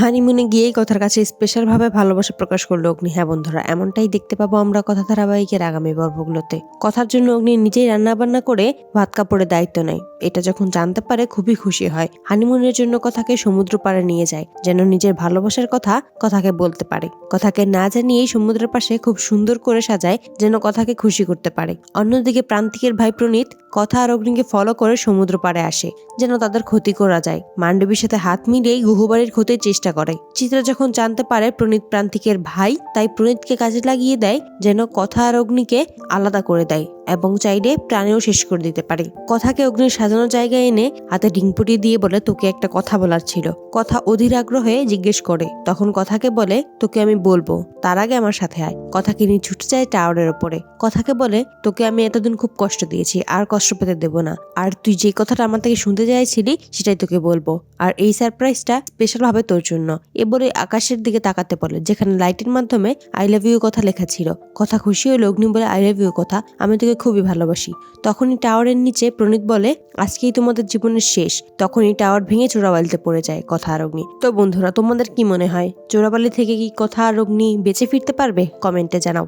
হানিমুনে গিয়েই কথার কাছে স্পেশাল ভাবে ভালোবাসা প্রকাশ করল অগ্নি। হ্যাঁ বন্ধুরা, এমনটাই দেখতে পাবো আমরা কথা ধারাবাহিকের আগামী পর্বগুলোতে। কথার জন্য অগ্নি নিজেই রান্না বান্না করে ভাত কাপড়ের দায়িত্ব নেয়। এটা যখন জানতে পারে, খুবই খুশি হয়। হানিমুনের জন্য কথাকে সমুদ্র পাড়ে নিয়ে যায়, যেন নিজের ভালোবাসার কথা কথাকে বলতে পারে। কথাকে না জানিয়েই সমুদ্রের পাশে খুব সুন্দর করে সাজায়, যেন কথাকে খুশি করতে পারে। অন্যদিকে প্রান্তিকের ভাই প্রণীত কথা আর অগ্নিকে ফলো করে সমুদ্র পাড়ে আসে, যেন তাদের ক্ষতি করা যায়। মান্ডবীর সাথে হাত মিলিয়েই গুহুবাড়ির ক্ষতির চেষ্টা করে। চিত্রা যখন জানতে পারে প্রণীত প্রান্তিকের ভাই, তাই প্রণীতকে কাজে লাগিয়ে দেয় যেন কথা আর অগ্নিকে আলাদা করে দেয়। এবং চাইলে প্রাণেও শেষ করে দিতে পারে। কথাকে অগ্নির সাজানো জায়গায় এনে হাতে ডিংপুটি দিয়ে বলে, তোকে একটা কথা বলার ছিল। কথা অধীর আগ্রহে জিজ্ঞেস করে। তখন কথাকে বলে, তোকে আমি বলব, তার আগে আমার সাথে আয়। কথাকে নিয়ে ছুটে যায় টাওয়ারের ওপরে। কথাকে বলে, তোকে আমি এতদিন খুব কষ্ট দিয়েছি, আর কষ্ট পেতে দেব না। আর তুই যে কথাটা আমার থেকে শুনতে চাইছিলি, সেটাই তোকে বলব। আর এই সারপ্রাইজটা স্পেশাল ভাবে তোর জন্য। এ বলে আকাশের দিকে তাকাতে বলে, যেখানে লাইটের মাধ্যমে আই লাভ ইউ কথা লেখা ছিল। কথা খুশি হলো অগ্নি বলে আই লাভ ইউ কথা, আমি তোকে খুবই ভালোবাসি। তখনই টাওয়ারের নিচে প্রণীত বলে, আজকেই তোমাদের জীবনের শেষ। তখনই টাওয়ার ভেঙে চোরাবালিতে পড়ে যায় কথা আর অগ্নি তো বন্ধুরা, তোমাদের কি মনে হয়? চোরাবালি থেকে কি কথা আর অগ্নি বেঁচে ফিরতে পারবে? কমেন্টে জানাও।